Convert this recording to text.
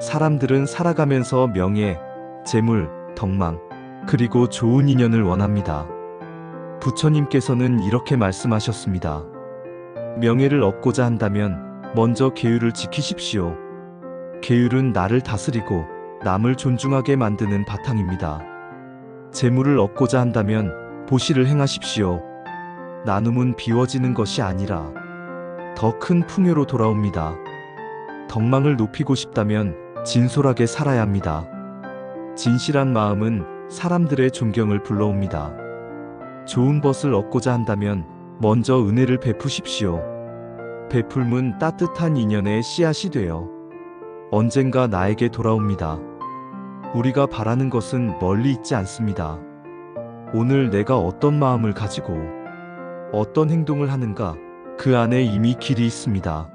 사람들은 살아가면서 명예, 재물, 덕망, 그리고 좋은 인연을 원합니다. 부처님께서는 이렇게 말씀하셨습니다. 명예를 얻고자 한다면 먼저 계율을 지키십시오. 계율은 나를 다스리고 남을 존중하게 만드는 바탕입니다. 재물을 얻고자 한다면 보시를 행하십시오. 나눔은 비워지는 것이 아니라 더 큰 풍요로 돌아옵니다. 덕망을 높이고 싶다면 진솔하게 살아야 합니다. 진실한 마음은 사람들의 존경을 불러옵니다. 좋은 것을 얻고자 한다면 먼저 은혜를 베푸십시오. 베풀문 따뜻한 인연의 씨앗이 되어 언젠가 나에게 돌아옵니다. 우리가 바라는 것은 멀리 있지 않습니다. 오늘 내가 어떤 마음을 가지고 어떤 행동을 하는가 그 안에 이미 길이 있습니다.